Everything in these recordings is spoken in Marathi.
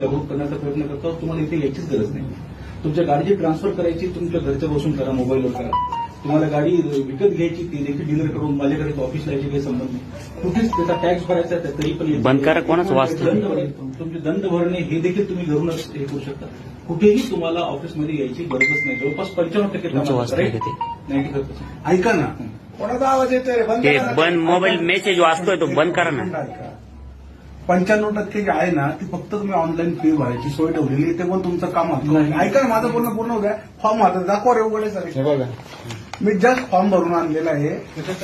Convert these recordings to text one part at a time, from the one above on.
जागरूक करण्याचा प्रयत्न करतो तुम्हाला इथे यायचीच गरज नाही तुमच्या गाडीची ट्रान्सफर करायची तुमच्या घरच्या बसून करा मोबाईलवर करा तुम्हाला गाडी विकत घ्यायची ती देखील डीलरकडून माझ्याकडे ऑफिसला यायची काही संबंध नाही कुठेच त्याचा टॅक्स भरायचा आहे तरी पण येत बंद करा, कोणाचं. वाचतं? तुमचे दंड भरणे हे देखील तुम्ही घरूनच हे करू शकता कुठेही तुम्हाला ऑफिसमध्ये यायची गरजच नाही जवळपास पंच्याण्णव टक्के तुमचं प्रमाण वाचतं आहे. का ते? 95%. ऐका ना कोणाचा आवाज येतोय? बंद मोबाईल मेसेज वाचतोय तो बंद करा ना. पंच्याण्णव टक्के जे आहे ना ती फक्त तुम्ही ऑनलाईन फी भरायची सोय ठेवलेली आहे. ते पण तुमचं काम आहे. ऐका ना माझं बोलणं पूर्ण होत्या फॉर्म आता दाखवा रे उघडे सर मी जस्ट फॉर्म भरून आणलेला आहे.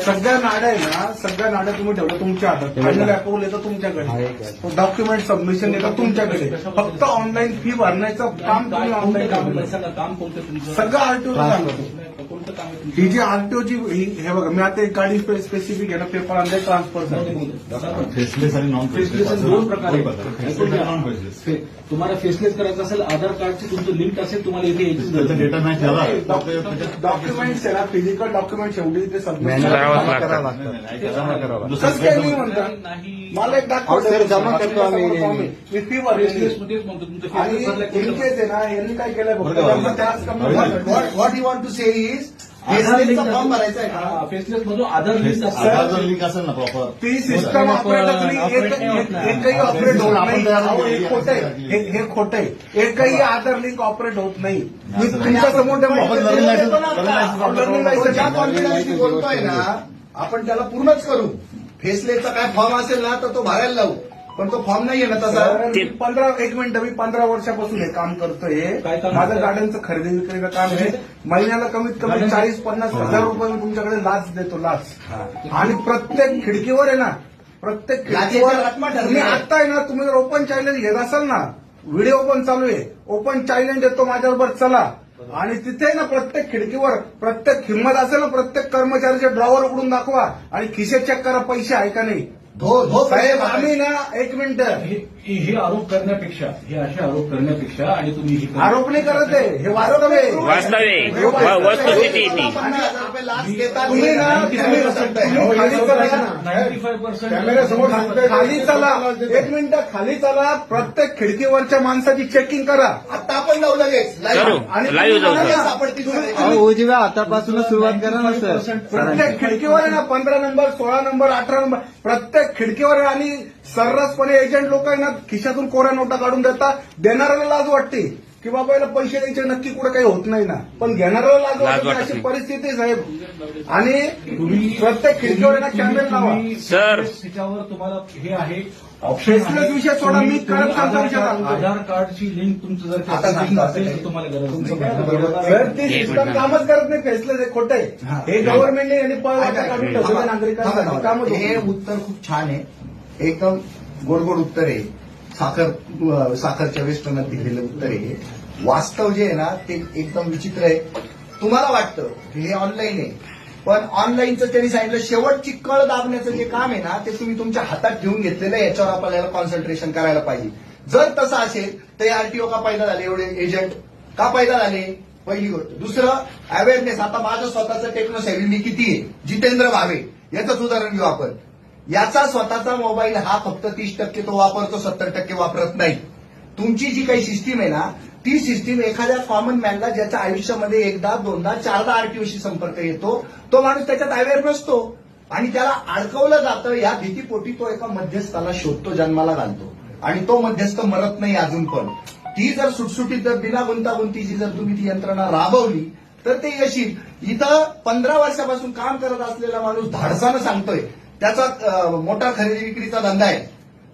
सगळ्या नाड्या आहे ना सगळ्या नाड्या तुम्ही ठेवल्या तुमच्या हातात. फायनल अप्रुव्हल येतं तुमच्याकडे. डॉक्युमेंट सबमिशन येतं तुमच्याकडे. फक्त ऑनलाईन फी भरण्याचं काम तुम्ही ऑनलाईन काम कोणतं सगळं आरटीओ सांगतो कोणतं काम आहे ही तुमचं? जी आरटीओची हे बघा मी आता एक गाडी स्पेसिफिक आहे ना पेपर आणले ट्रान्सफरसाठी फेसलेस आणि नॉन फेसलेस आणि दोन प्रकार तुम्हाला फेसलेस करायचं असेल आधार कार्डची तुमचं लिंक असेल तुम्हाला इथे यायची त्याचा डेटा नाही डॉक्युमेंट्स आहे ना फिजिकल डॉक्युमेंट शेवटी ते सबमिट नाही मला एक दाखवा सर, जमा करतो आम्ही. मी फी आणि इनकेस आहे ना यांनी काय केलंय कमी झाला. What you want to say is फेसलेसचा form भरायचा आहे का? हा, फेसलेस मधून आधार लिंक आधार जर लिंक असेल ना प्रॉपर ती सिस्टम ऑपरेट ऑपरेट होत नाही. अहो, हे खोटं आहे. हे- हे खोटं आहे. एकही आधार लिंक ऑपरेट होत नाही. मी तुमच्यासमोर आपण license- license license ज्या बोलतोय ना आपण त्याला पूर्णच करू. फेसलेसचा काय फॉर्म असेल ना तर तो भरायला लावू. पण तो फॉर्म नाहीये ना तसा. पंधरा एक मिनिट मी पंधरा वर्षापासून हे काम करतोय. काय काम माझं करताय? गाड्यांचं खरेदी विक्रीचं काम आहे. महिन्याला कमीत कमी चाळीस पन्नास हजार रुपये मी तुमच्याकडे लाच देतो लाच. आणि प्रत्येक खिडकीवर आहे ना प्रत्येक खिडकीवर लाचेच्या रकमा ठरल्या. तुम्ही आता आहे ना तुम्ही जर ओपन चॅलेंज घेत असाल ना व्हिडिओ पण चालू आहे. ओपन चॅलेंज येतो माझ्याबरोबर चला. आणि तिथे ना प्रत्येक खिडकीवर प्रत्येक हिंमत असेल ना प्रत्येक कर्मचाऱ्याचे ड्रॉवर उघडून दाखवा. आणि खिसे चेक करा पैसे आहे का नाही. साहेब आम्ही ना एक मिनिट. हे आरोप करण्यापेक्षा हे असे आरोप करण्यापेक्षा आणि तुम्ही करा. आरोप नाही करत आहे. हे वास्तव खाली चला ना. 95% कॅमेऱ्यासमोर सांगतोय, खाली चला. एक मिनिट. खाली चला. प्रत्येक खिडकीवरच्या माणसाची चेकिंग करा. आता आपण जाऊ लगेच. करू. आणि सर. उजव्या हातापासूनच सुरुवात करा ना प्रत्येक खिडकीवर आहे ना पंधरा नंबर सोळा नंबर अठरा नंबर प्रत्येक खिडकीवर आहे आणि सर्रासपणे एजंट लोक आहे ना खिशातून कोऱ्या नोटा काढून देतात देणाऱ्याला लाज वाटते की बाबा याला पैसे द्यायचे नक्की कुठे काही होत नाही ना पण घेणाऱ्याला लाज वाटते अशी. परिस्थिती आहे, साहेब आणि प्रत्येक खिडकीवर आहे ना कॅमेरा लावा सर. त्याच्यावर तुम्हाला हे आहे फेसलेस विषय सोडा, मी करत चालतो आधार विषय कार्डची लिंक तुमचं जर आता लिंक सांगतो. असेल तर तुम्हाला गरज नाही. आहे. सर ती एक सिस्टम. कामच करत नाही फेसलेस हे खोटं आहे. हे. गव्हर्नमेंटने यांनी काढून कामच होत. हे नाही. उत्तर खूप छान आहे. एकदम गोड गोड उत्तर आहे. साखर अं, साखरच्या वेस्टर्नात दिलेलं उत्तर आहे वास्तव जे आहे ना ते एकदम विचित्र आहे. तुम्हाला वाटतं की हे ऑनलाईन आहे. पण ऑनलाईनचं त्यांनी सांगितलं शेवटची कळ दाबण्याचं जे काम आहे ना ते तुम्ही तुमच्या हातात घेऊन घेतलेलं आहे याच्यावर आपल्याला कॉन्सन्ट्रेशन करायला पाहिजे. जर तसं असेल तर आरटीओ का पैदा झाले? एवढे एजंट का पैदा झाले? पहिली गोष्ट. दुसरं अवेअरनेस आता माझं स्वतःचं टेक्नो सेव्हिंग किती आहे? जितेंद्र भावे. याचंच उदाहरण घेऊ आपण. याचा स्वतःचा मोबाईल हा फक्त तीस टक्के तो वापरतो सत्तर टक्के वापरत नाही. तुमची जी काही सिस्टीम आहे ना ती सिस्टीम एखाद्या कॉमन मॅनला ज्याच्या आयुष्यामध्ये एकदा दोनदा चारदा आरटीओशी संपर्क येतो तो माणूस त्याच्यात अवेअर नसतो. आणि त्याला अडकवलं जातं या भीतीपोटी तो एका मध्यस्थाला शोधतो जन्माला घालतो. आणि तो मध्यस्थ मरत नाही अजून पण. ती जर सुटसुटीत जर बिना गुंतागुंतीची जर तुम्ही ती यंत्रणा राबवली तर ते यशील. इथं पंधरा वर्षापासून काम करत असलेला माणूस धाडसानं सांगतोय त्याचा मोठा खरेदी विक्रीचा धंदा आहे.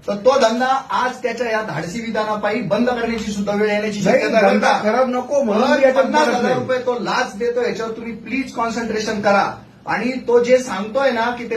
तर तो धंदा आज त्याच्या या धाडसी विधानापायी बंद करण्याची सुद्धा वेळ येण्याची शक्यता धंदा. खराब नको म्हणून याच्यात पन्नास हजार. रुपये तो लाच देतो याच्यावर तुम्ही प्लीज कॉन्सन्ट्रेशन करा आणि तो जे सांगतोय ना की ते